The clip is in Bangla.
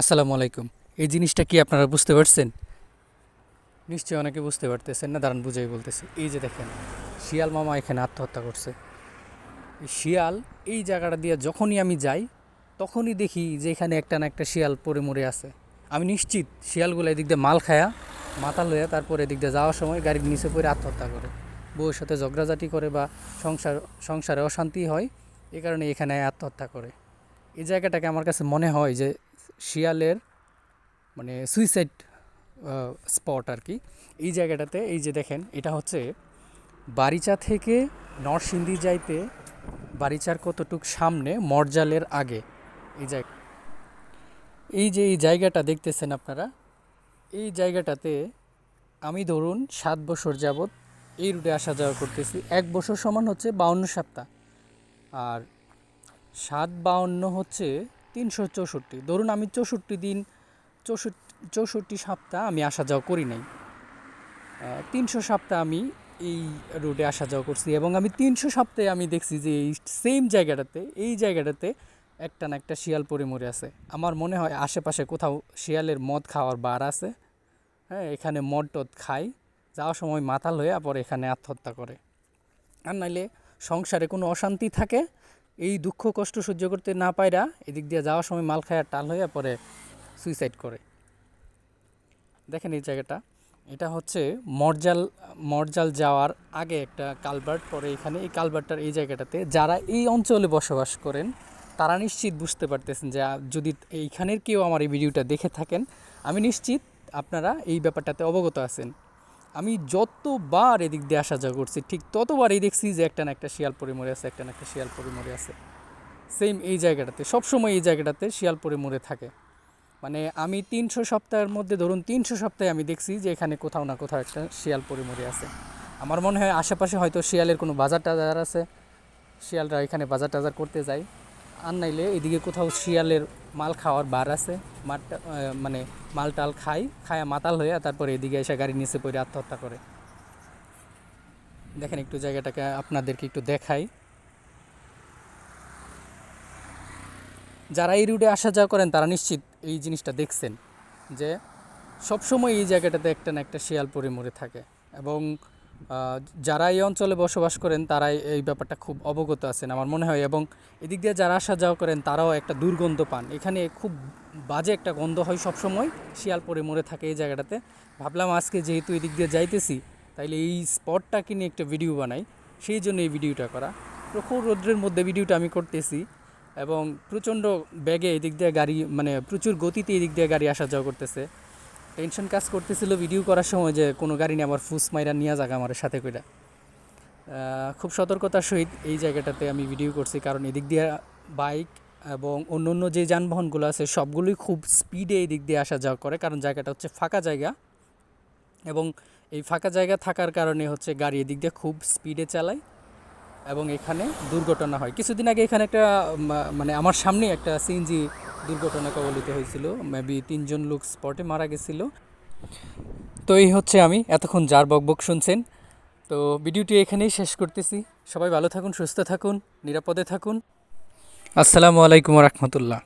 আসসালামু আলাইকুম। এই জিনিসটা কি আপনারা বুঝতে পারছেন? নিশ্চয়ই অনেকে বুঝতে পারতেছেন না, দাঁড়ান বুঝাই বলতেছে। এই যে দেখেন, শিয়াল মামা এখানে আত্মহত্যা করছে। শিয়াল এই জায়গাটা দিয়ে যখনই আমি যাই, তখনই দেখি যে এখানে একটা না একটা শিয়াল পড়ে মরে আছে। আমি নিশ্চিত শিয়ালগুলো এদিক দিয়ে মাল খায়া মাথা লইয়া তারপরে এদিক দিয়ে যাওয়ার সময় গাড়ির নিচে পড়ে আত্মহত্যা করে। বউয়ের সাথে ঝগড়াঝাটি করে বা সংসার, সংসারে অশান্তি হয় এই কারণে এখানে আত্মহত্যা করে। এই জায়গাটাকে আমার কাছে মনে হয় যে শিয়ালের মানে সুইসাইড স্পট আর কি। এই জায়গাটাতে এই যে দেখেন, এটা হচ্ছে বারিচা থেকে নরসিংদী যাইতে বারিচার কতটুক সামনে মরজালের আগে। এই জায়গা, এই যে এই জায়গাটা দেখতেছেন আপনারা, এই জায়গাটাতে আমি ধরুন সাত বছর যাবৎ এই রুটে আসা যাওয়া করতেছি। এক বছর সমান হচ্ছে বাউন্ন সপ্তাহ। আর সাত বাউন্ন হচ্ছে তিনশো চৌষট্টি। ধরুন আমি চৌষট্টি দিন, চৌষট্টি চৌষট্টি সপ্তাহ আমি আসা যাওয়া করি নাই। তিনশো সপ্তাহ আমি এই রোডে আসা যাওয়া করছি এবং আমি তিনশো সপ্তাহে আমি দেখছি যে এই সেম জায়গাটাতে, এই জায়গাটাতে একটা না একটা শিয়াল পরে মরে আছে। আমার মনে হয় আশেপাশে কোথাও শিয়ালের মদ খাওয়ার বার আছে। হ্যাঁ এখানে মদ টদ খাই যাওয়ার সময় মাতাল হয়ে পরে এখানে আত্মহত্যা করে। আর নাইলে সংসারে কোনো অশান্তি থাকে এই দুঃখ কষ্ট সহ্য করতে না পায়রা এদিক দিয়ে যাওয়ার সময় মাল খায়া টাল হয়ে পরে সুইসাইড করে। দেখেন এই জায়গাটা। এটা হচ্ছে মরজাল মরজাল যাওয়ার আগে একটা কালভার্ট পরে এখানে। এই কালভার্টটার এই জায়গাটাতে যারা এই অঞ্চলে বসবাস করেন, তারা নিশ্চিত বুঝতে পারতেছেন যে যদি এইখানের কেউ আমার এই ভিডিওটা দেখে থাকেন, আমি নিশ্চিত আপনারা এই ব্যাপারটাতে অবগত আছেন। আমি যতবার এদিক দিয়ে আসা যাওয়া করছি, ঠিক ততবারই দেখছি যে একটা না একটা শিয়াল পরে মরে আছে, একটা না একটা শিয়াল পরে মরে আছে। সেম এই জায়গাটাতে, সবসময় এই জায়গাটাতে শিয়াল পরে মরে থাকে। মানে আমি তিনশো সপ্তাহের মধ্যে, ধরুন তিনশো সপ্তাহে আমি দেখছি যে এখানে কোথাও না কোথাও একটা শিয়াল পরে মরে আছে। আমার মনে হয় আশেপাশে হয়তো শিয়ালের কোনো বাজার টাজার আছে। শিয়ালরা এখানে বাজার টাজার করতে যায়। আর নাইলে এদিকে কোথাও শিয়ালের মাল খাওয়ার বার আছে। মাঠটা মানে মাল টাল খাই, খায়া মাতাল হয়ে তারপরে এদিকে এসে গাড়ি নিচে পড়ে আত্মহত্যা করে। দেখেন একটু জায়গাটাকে আপনাদেরকে একটু দেখাই। যারা এই রুটে আসা যাওয়া করেন, তারা নিশ্চিত এই জিনিসটা দেখছেন যে সবসময় এই জায়গাটাতে একটা না একটা শিয়াল পরে মরে থাকে। এবং যারা এই অঞ্চলে বসবাস করেন তারা এই ব্যাপারটা খুব অবগত আছেন আমার মনে হয়। এবং এদিক দিয়ে যারা আসা যাওয়া করেন, তারাও একটা দুর্গন্ধ পান। এখানে খুব বাজে একটা গন্ধ হয় সবসময়, শিয়াল পরে মরে থাকে এই জায়গাটাতে। ভাবলাম আজকে যেহেতু এদিক দিয়ে যাইতেছি, তাইলে এই স্পটটাকে নিয়ে একটা ভিডিও বানাই। সেই জন্য এই ভিডিওটা করা। প্রখর রৌদ্রের মধ্যে ভিডিওটা আমি করতেছি এবং প্রচণ্ড ব্যাগে এদিক দিয়ে গাড়ি মানে প্রচুর গতিতে এদিক দিয়ে গাড়ি আসা যাওয়া করতেছে। টেনশন কাজ করতেছিল ভিডিও করার সময় যে কোনো গাড়ি নিয়ে আমার ফুস মাইরা নিয়ে যাক আমার সাথে কইরা। খুব সতর্কতার সহিত এই জায়গাটাতে আমি ভিডিও করছি, কারণ এদিক দিয়ে বাইক এবং অন্য অন্য যে যানবাহনগুলো আছে, সবগুলোই খুব স্পিডে এই দিক দিয়ে আসা যাওয়া করে, কারণ জায়গাটা হচ্ছে ফাঁকা জায়গা। এবং এই ফাঁকা জায়গা থাকার কারণে হচ্ছে গাড়ি এদিক দিয়ে খুব স্পিডে চালায় এবং এখানে দুর্ঘটনা হয়। কিছুদিন আগে এখানে একটা মানে আমার সামনে একটা সিএনজি দুর্ঘটনা কবলিত হয়েছিল। মেবি তিনজন লোক স্পটে মারা গেছিল। তো এই হচ্ছে আমি। এতক্ষণ যার বক বক শুনছেন। তো ভিডিওটি এখানেই শেষ করতেছি। সবাই ভালো থাকুন, সুস্থ থাকুন, নিরাপদে থাকুন। আসসালামু আলাইকুম রহমতুল্লাহ।